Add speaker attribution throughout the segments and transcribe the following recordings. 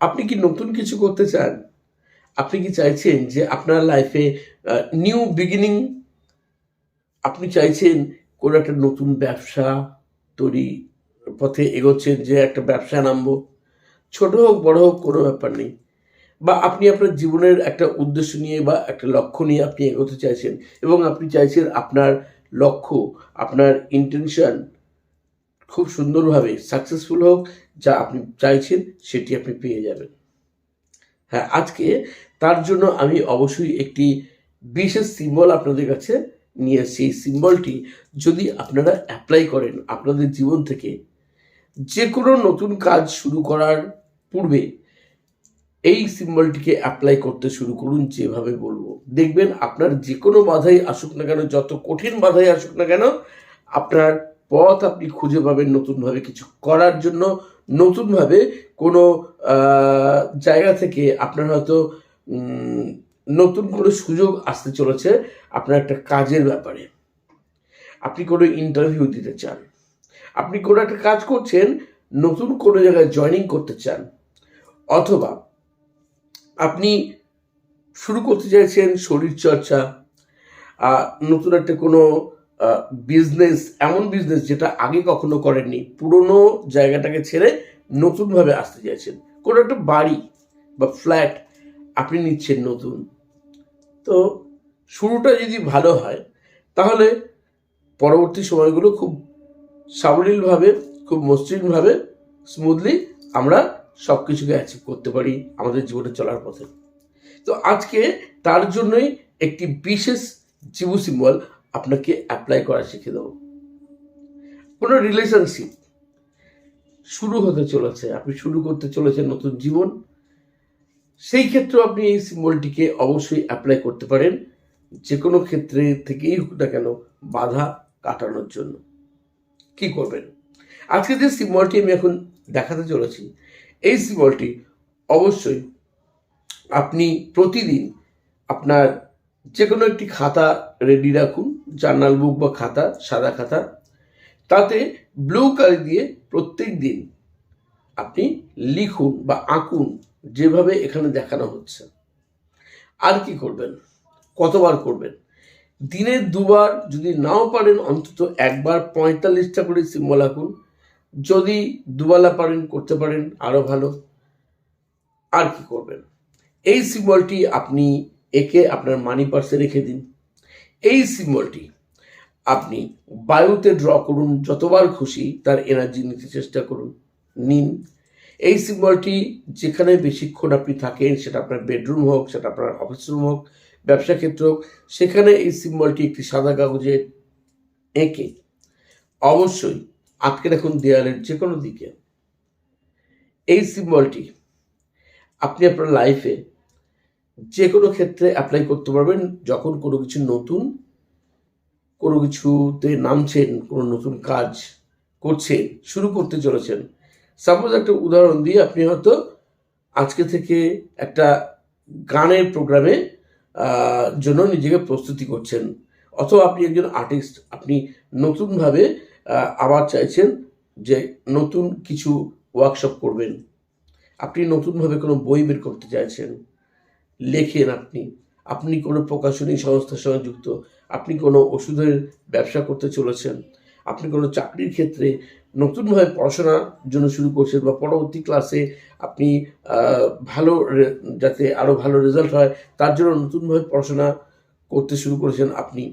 Speaker 1: আপনি কি নতুন কিছু করতে চান? আপনি কি চাইছেন যে আপনার লাইফে নিউ বিগিনিং আপনি চাইছেন কোনো একটা নতুন ব্যবসা তৈরি পথে এগোচ্ছেন যে একটা ব্যবসা নামবো? ছোট হোক, বড় হোক, কোনো ব্যাপার নেই। বা আপনি আপনার জীবনের একটা উদ্দেশ্য নিয়ে বা একটা লক্ষ্য নিয়ে আপনি এগোতে চাইছেন এবং আপনি চাইছেন আপনার লক্ষ্য, আপনার ইন্টেনশন খুব সুন্দরভাবে সাকসেসফুল হোক, যা আপনি চাইছেন, সেটি আপনি পেয়ে যাবেন। হ্যাঁ আজকে তার জন্য আমি অবশ্যই একটি বিশেষ সিম্বল আপনাদের কাছে নিয়ে এসেছি। এই সিম্বলটি যদি আপনারা অ্যাপ্লাই করেন আপনাদের জীবন থেকে যে কোনো নতুন কাজ শুরু করার পূর্বে এই সিম্বলটিকে অ্যাপ্লাই করতে শুরু করুন, যেভাবে বলব। দেখবেন আপনার যে কোনো বাধাই আসুক না কেন, যত কঠিন বাধাই আসুক না কেন, আপনার পথ আপনি খুঁজে পাবেন নতুনভাবে কিছু করার জন্য। নতুনভাবে কোনো জায়গা থেকে আপনার হয়তো নতুন কোনো সুযোগ আসতে চলেছে আপনার একটা কাজের ব্যাপারে। আপনি কোনো ইন্টারভিউ দিতে চান। আপনি কোনো একটা কাজ করছেন, নতুন কোনো জায়গায় জয়েনিং করতে চান। অথবা আপনি শুরু করতে চাইছেন শরীরচর্চা নতুন একটা কোনো বিজনেস, এমন বিজনেস যেটা আগে কখনো করেননি, পুরনো জায়গাটাকে ছেড়ে নতুনভাবে আসতে চাইছেন। কোনো একটা বাড়ি বা ফ্ল্যাট আপনি নিচ্ছেন নতুন। তো শুরুটা যদি ভালো হয়, তাহলে পরবর্তী সময়গুলো খুব সাবলীলভাবে, খুব মসৃণভাবে স্মুথলি আমরা সব কিছুকে অ্যাচিভ করতে পারি আমাদের জীবনে চলার পথে। তো আজকে তার জন্যই একটি বিশেষ জীবু সিম্বল আপনাকে অ্যাপ্লাই করা শিখে দেবো। কোনো রিলেশনশিপ শুরু হতে চলেছে, আপনি শুরু করতে চলেছেন নতুন জীবন, সেই ক্ষেত্রে আপনি এই সিম্বলটিকে অবশ্যই অ্যাপ্লাই করতে পারেন। যে কোনো ক্ষেত্রে থেকেই হোক না কেন, বাধা কাটানোর জন্য। কি করবেন? আজকে যে সিম্বলটি আমি এখন দেখাতে চলেছি, এই সিম্বলটি অবশ্যই আপনি প্রতিদিন আপনার যে কোনো একটি খাতা রেডি রাখুন জার্নাল বুক বা খাতা, সাদা খাতা। তাতে ব্লু কালি দিয়ে প্রত্যেক দিন আপনি লিখুন বা আঁকুন যেভাবে এখানে দেখানো হচ্ছে। আর কি করবেন? কতবার করবেন? দিনে দুবার যদি নাও পারেন, অন্তত একবার পঁয়তাল্লিশটা করে সিম্বল আঁকুন। যদি দুবেলা পারেন, করতে পারেন আরও ভালো। আর কি করবেন? এই সিম্বলটি আপনি একে আপনার মানি পার্সে রেখে দিন। এই সিম্বলটি আপনি বায়ুতে ড্র করুন, যতবার খুশি তার এনার্জি নিতে চেষ্টা করুন। নিন। এই সিম্বলটি যেখানে বেশিক্ষণ আপনি থাকেন, সেটা আপনার বেডরুম হোক, সেটা আপনার অফিস রুম হোক, ব্যবসা ক্ষেত্র হোক, সেখানে এই সিম্বলটি একটি সাদা কাগজে এঁকে অবশ্যই আটকে রাখুন দেয়ালের যে কোনো দিকে। এই সিম্বলটি আপনি আপনার লাইফে যে কোনো ক্ষেত্রে অ্যাপ্লাই করতে পারবেন। যখন কোনো কিছু নতুন, কোনো কিছুতে নামছেন, কোনো নতুন কাজ করছেন, শুরু করতে চলেছেন। সাপোজ একটা উদাহরণ দিয়ে আপনি হয়তো আজকে থেকে একটা গানের প্রোগ্রামে জন্য নিজেকে প্রস্তুতি করছেন। অথবা আপনি একজন আর্টিস্ট আপনি নতুনভাবে আবার চাইছেন যে নতুন কিছু ওয়ার্কশপ করবেন। আপনি নতুনভাবে কোনো বই বের করতে চাইছেন। লেখেন আপনি। আপনি কোনো প্রকাশনী সংস্থার সঙ্গে যুক্ত, আপনি কোনো ওষুধের ব্যবসা করতে চলেছেন, আপনি কোনো চাকরির ক্ষেত্রে নতুনভাবে পড়াশোনার জন্য শুরু করছেন বা পরবর্তী ক্লাসে আপনি ভালো যাতে আরও ভালো রেজাল্ট হয়, তার জন্য নতুনভাবে পড়াশোনা করতে শুরু করেছেন আপনি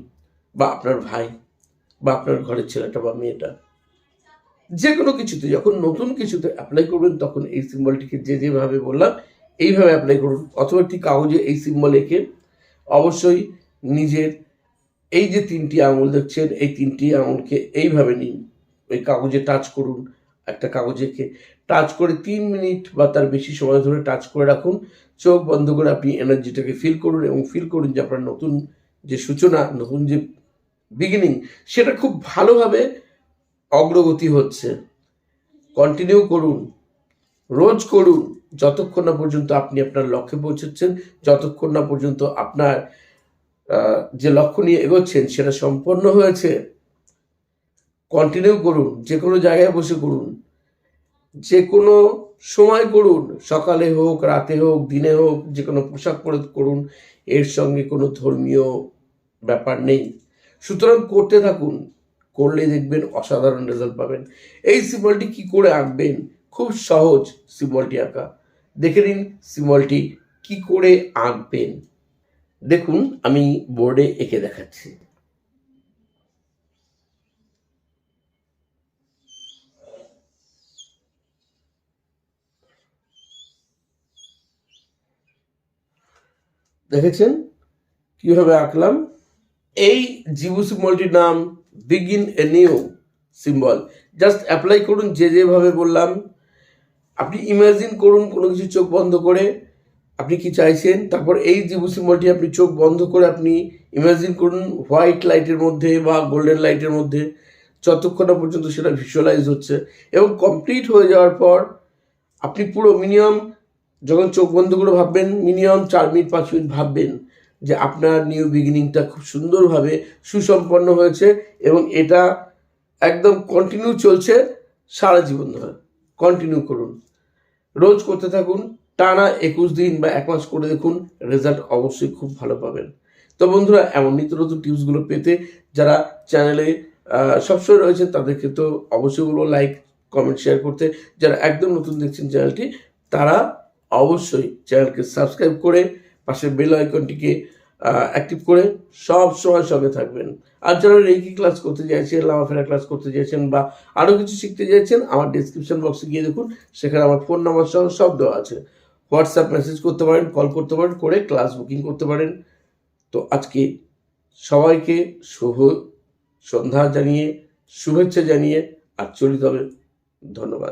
Speaker 1: বা আপনার ভাই বা আপনার ঘরের ছেলেটা বা মেয়েটা। যে কোনো কিছুতে যখন নতুন কিছুতে অ্যাপ্লাই করবেন, তখন এই সিম্বলটিকে যে যেভাবে বললাম এইভাবে অ্যাপ্লাই করুন। অথবা একটি কাগজে এই সিম্বল এঁকে অবশ্যই নিজের এই যে তিনটি আঙুল দেখছেন, এই তিনটি আঙুলকে এইভাবে নিন। ওই কাগজে টাচ করুন, একটা কাগজেকে টাচ করে তিন মিনিট বা তার বেশি সময় ধরে টাচ করে রাখুন। চোখ বন্ধ করে আপনি এনার্জিটাকে ফিল করুন এবং ফিল করুন যে আপনার নতুন যে সূচনা, নতুন যে বিগিনিং সেটা খুব ভালোভাবে অগ্রগতি হচ্ছে। কন্টিনিউ করুন, রোজ করুন। যতক্ষণ না পর্যন্ত আপনি আপনার লক্ষ্যে পৌঁছচ্ছেন যতক্ষণ না পর্যন্ত আপনার যে লক্ষ্য নিয়ে এগোচ্ছেন সেটা সম্পন্ন হয়েছে কন্টিনিউ করুন, যে কোনো জায়গায় বসে করুন, যে কোনো সময় করুন, সকালে হোক, রাতে হোক, দিনে হোক, যে কোনো পোশাক পরে করুন, এর সঙ্গে কোনো ধর্মীয় ব্যাপার নেই। সুতরাং করতে থাকুন, করলে দেখবেন অসাধারণ রেজাল্ট পাবেন। এই সিম্বলটি কি করে আঁকবেন? খুব সহজ সিম্বলটি আঁকা। দেখে নিন সিম্বলটি কি করে আঁকবেন। দেখুন, আমি বোর্ডে এঁকে দেখাচ্ছি। দেখেছেন? কীভাবে আঁকলাম? এই জিবু সিম্বলটির নাম begin a new symbol just apply করুন, যে যেভাবে বললাম। আপনি ইমাজিন করুন কোনো কিছু চোখ বন্ধ করে, আপনি কি চাইছেন? তারপর এই জিবু সিম্বলটি আপনি চোখ বন্ধ করে আপনি ইমাজিন করুন হোয়াইট লাইটের মধ্যে বা গোল্ডেন লাইটের মধ্যে যতক্ষণ পর্যন্ত সেটা ভিজুয়ালাইজ হচ্ছে এবং কমপ্লিট হয়ে যাওয়ার পর আপনি পুরো মিনিমাম যখন চোখ বন্ধ করে ভাববেন মিনিমাম চার মিনিট, পাঁচ মিনিট ভাববেন যে আপনার নিউ বিগিনিংটা খুব সুন্দরভাবে সুসম্পন্ন হয়েছে এবং এটা একদম কন্টিনিউ চলছে সারা জীবন ধরে। কন্টিনিউ করুন। রোজ করতে থাকুন। টানা একুশ দিন বা এক মাস করে দেখুন। রেজাল্ট অবশ্যই খুব ভালো পাবেন। তো বন্ধুরা, এমন নিত্য নতুন টিপসগুলো পেতে যারা চ্যানেলে সবসময় রয়েছেন তাদেরকে তো অবশ্যই বলব লাইক কমেন্ট শেয়ার করতে। যারা একদম নতুন দেখছেন চ্যানেলটি তারা অবশ্যই চ্যানেলকে সাবস্ক্রাইব করে পাশে বেল আইকনটিকে অ্যাক্টিভ করে সব সময় সঙ্গে থাকবেন। আর যারা রেকি ক্লাস করতে চাইছেন লামাফেরা ক্লাস করতে চাইছেন বা আরও কিছু শিখতে চাইছেন, আমার ডিসক্রিপশন বক্সে গিয়ে দেখুন, সেখানে আমার ফোন নাম্বার সহ সব দেওয়া আছে। হোয়াটসঅ্যাপ মেসেজ করতে পারেন কল করতে পারেন, করে ক্লাস বুকিং করতে পারেন। তো আজকে সবাইকে শুভ সন্ধ্যা জানিয়ে, শুভেচ্ছা জানিয়ে আর চলিত হবে ধন্যবাদ।